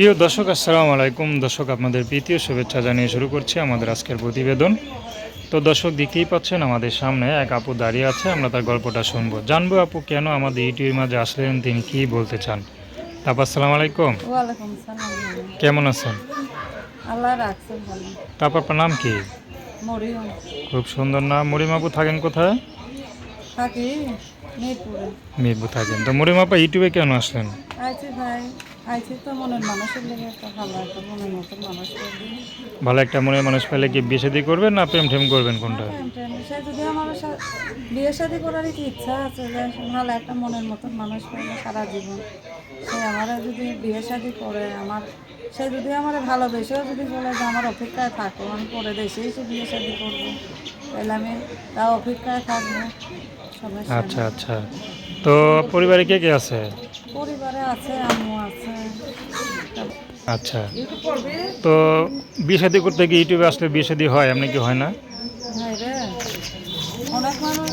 প্রিয় দর্শক আসসালামু আলাইকুম। দর্শক আপনাদের প্রীতীয় শুভেচ্ছা জানিয়ে শুরু করছি আমাদের আজকের প্রতিবেদন। তো দর্শক দেখতেই পাচ্ছেন আমাদের সামনে এক আপু দাঁড়িয়ে আছে আমরা তার গল্পটা শুনব। জানব আপু কেন আমাদের ইউটিউবের মাঝে আসলেন তিনি কি বলতে চান? তারপর আসসালামু আলাইকুম। কেমন আছেন? তারপর আপনার নাম কি? খুব সুন্দর নাম। মরিম আপু থাকেন কোথায়? মিরপুর। থাকেন। তো মরিম আপা ইউটিউবে কেন আসলেন? ভাই। আইছি তো মনের মানুষের লেগে একটা ভালো একটা মনের মতন মানুষ ভালো একটা মনের মানুষ পেলে কি বিয়ে শাদী করবেন না প্রেম ঠেম করবেন কোনটা? সে যদি আমার সা- বিয়ে শাদি করার কি ইচ্ছা আছে যে ভালো একটা মনের মতন মানুষ পেলে সারা জীবন। সে আমার যদি বিয়ে শাদি করে আমার সে যদি আমার ভালোবেসেও যদি বলে যে আমার অপেক্ষায় থাকো আমি পরে দেশে এসে বিয়ে শাদি করব। তাহলে আমি তা অপেক্ষায় থাকব। সমস্যা নেই। আচ্ছা আচ্ছা। তো পরিবারে কে কে আছে? পরিবারে আছে আম্মু আছে। আচ্ছা। তো বিয়ে শাদী করতে গিয়ে ইউটিউবে আসলে বিয়ে শাদী হয় এমনি কি হয় না? ভাই রে। অনেক মানুষ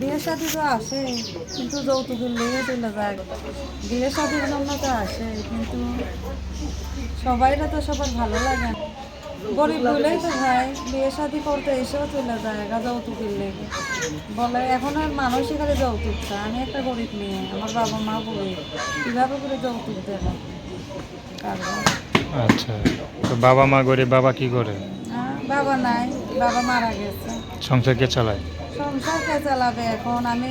বিয়ে শাদি তো আসে কিন্তু যৌতুকের লেগে চলে যায়। বিয়ে শাদির জন্য তো আসে কিন্তু সবাইরা তো সবার ভালো লাগে। না। গরিব বলেই তো ভাই বিয়ে শাদি করতে এসেও চলে যায় একা যৌতুকের লেগে। বলে এখন আর মানুষই খালি যৌতুক চায়। আমি একটা গরিব মেয়ে আমার বাবা মা গরিব কীভাবে করে যৌতুক দেবে? আচ্ছা তো বাবা মা গরিব বাবা কি করে? বাবা নাই বাবা মারা গেছে। সংসার কে চালায়? সংসার কে চালাবে এখন? আমি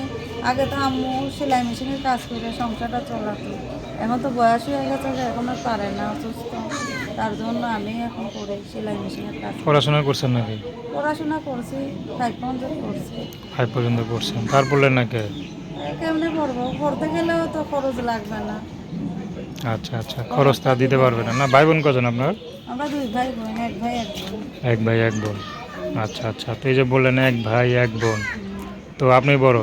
আগে তো আম্মু সেলাই মেশিনের কাজ করে সংসারটা চালাতো। এখন তো বয়স হয়ে গেছে এখন আর পারে না অসুস্থ। তার জন্য আমি এখন করি সেলাই মেশিনের কাজ পড়াশোনা করছেন নাকি? পড়াশোনা করছি ফাইভ পর্যন্ত করছি। ফাইভ পর্যন্ত করছেন। তারপরে নাকি এই কেমনে পড়ব? পড়তে গেলেও তো খরচ লাগবে না। আচ্ছা আচ্ছা। খরচ তা দিতে পারবে না। না ভাই বোন কজন আপনার? আমরা দুই ভাই বোন এক ভাই এক বোন। এক ভাই এক বোন। আচ্ছা আচ্ছা। তো এই যে বললেন এক ভাই এক বোন। তো আপনি বড়?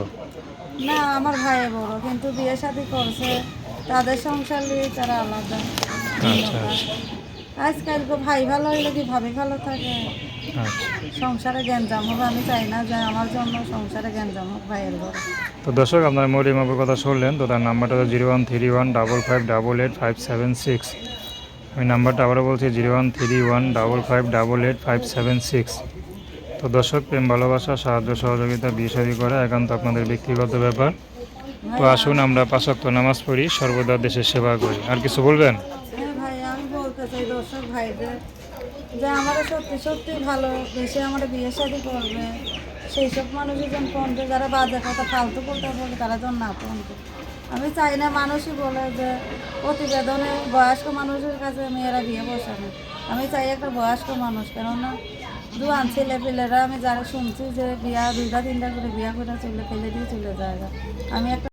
না আমার ভাই বড় কিন্তু বিয়ে শাদি করছে। তাদের সংসার নিয়ে তারা আলাদা। আচ্ছা আচ্ছা। আজকাল তো ভাই ভালো হইলে কি ভাবি ভালো থাকে? আচ্ছা। সংসারে গ্যাঞ্জাম হোক আমি চাই না যে আমার জন্য সংসারে গ্যাঞ্জাম হোক ভাইয়ের ঘরে। তো দর্শক আপনার মরিম আপুর কথা শুনলেন তো তার নাম্বারটা হলো zero one three one double five double eight five seven six. আমি নাম্বারটা আবারও বলছি zero one three one double five double eight five seven six. তো দর্শক প্রেম ভালোবাসা সাহায্য সহযোগিতা শাদী করা একান্ত আপনাদের ব্যক্তিগত ব্যাপার। তো আসুন আমরা পাশাক্ত নামাজ পড়ি সর্বদা দেশের সেবা করি। আর কিছু বলবেন হ্যাঁ ভাই আমি বলতে চাই দর্শক ভাইদের। যে আমার সত্যি সত্যি ভালো। বেশি আমার বিয়ে শাদি করবে। সেই সব মানুষের জন ফোন করে যারা বাজে কথা, ফালতু করতে বলে, তারা যেন না ফোন করে আমি চাই না মানুষই বলে যে, প্রতিবেদনে বয়স্ক মানুষের কাছে মেয়েরা বিয়ে বসাবে। আমি চাই একটা বয়স্ক মানুষ। কেননা দুয়ান ছেলে পেলেরা আমি যারা শুনছি যে বিয়া দুইটা, তিনটা করে বিয়া করে চলে, ফেলে দিয়ে চলে যায়। আমি একটা